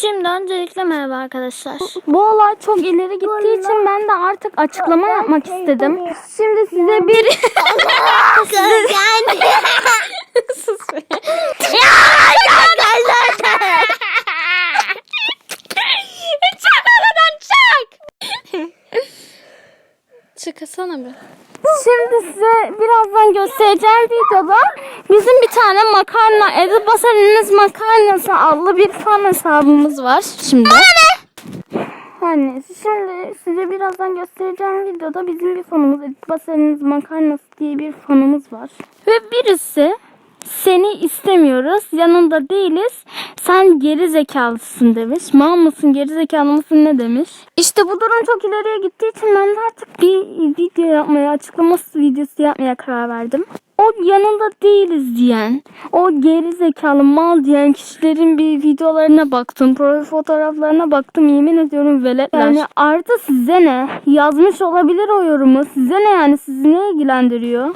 Şimdi öncelikle merhaba arkadaşlar. Bu olay çok ileri gittiği için ben de artık açıklama yapmak istedim. Şimdi size bir Sus Çıkasana bir. Şimdi size birazdan göstereceğim videoda bizim bir tane makarna, Edip Basar'ınız makarnası adlı bir fan hesabımız var şimdi. Hani şimdi size birazdan göstereceğim videoda bizim bir fanımız Edip Basar'ınız makarnası diye bir fanımız var. Ve birisi seni istemiyoruz yanında değiliz sen geri zekalısın demiş. Mal mısın geri zekalı mısın ne demiş. İşte bu durum çok ileriye gittiği için ben de artık bir video yapmaya açıklaması videosu yapmaya karar verdim. O yanında değiliz diyen, o geri zekalı mal diyen kişilerin bir videolarına baktım, profil fotoğraflarına baktım yemin ediyorum veletler. Yani artı size ne? Yazmış olabilir o yorumu. Size ne yani? Sizi ne ilgilendiriyor?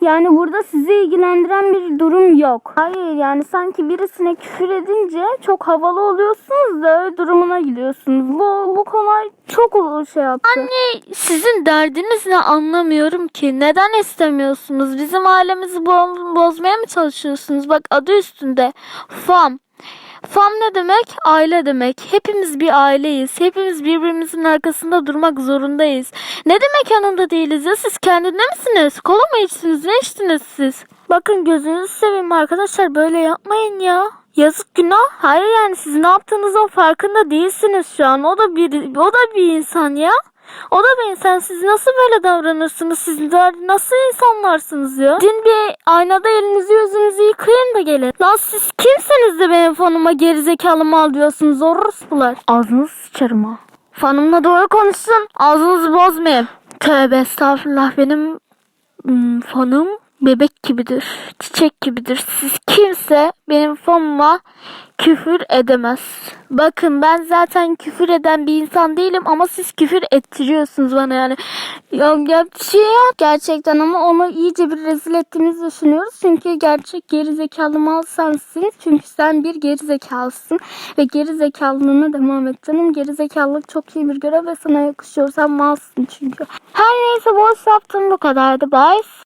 Yani burada sizi ilgilendiren bir durum yok. Hayır yani sanki birisine küfür edince çok havalı oluyorsunuz da öyle durumuna gidiyorsunuz. Bu, bu kolay çok o şey yaptı. Anne sizin derdiniz ne anlamıyorum ki. Neden istemiyorsunuz? Bizim ailemizi bo- bozmaya mı çalışıyorsunuz? Bak adı üstünde. FAM. FAM ne demek? Aile demek. Hepimiz bir aileyiz. Hepimiz birbirimizin arkasında durmak zorundayız. Ne demek yanında değiliz ya? Siz kendinde misiniz? Kola mı içtiniz? Ne içtiniz siz? Bakın gözünüzü seveyim arkadaşlar. Böyle yapmayın ya. Yazık günah. Hayır yani siz ne yaptığınızın farkında değilsiniz şu an. O da bir o da bir insan ya. O da bir insan. Siz nasıl böyle davranırsınız? Sizler nasıl insanlarsınız ya? Dün bir aynada elinizi yüzünüzü yıkayın da gelin. Lan siz kimsiniz de benim fanıma gerizekalı mal diyorsunuz orospular. Ağzınızı sıçarım ha. Fanımla doğru konuşsun. Ağzınızı bozmayın. Tövbe estağfurullah benim hmm, fanım bebek gibidir. Çiçek gibidir. Siz kimse benim fanıma küfür edemez. Bakın ben zaten küfür eden bir insan değilim ama siz küfür ettiriyorsunuz bana yani. Ya, ya bir şey yok gerçekten ama onu iyice bir rezil ettiğimizi düşünüyoruz. Çünkü gerçek geri zekalı mal sensin. Çünkü sen bir geri zekalısın ve geri zekalılığına devam et canım. Geri çok iyi bir görev ve sana yakışıyor. Sen malsın çünkü. Her neyse boş yaptım bu kadardı. Bye.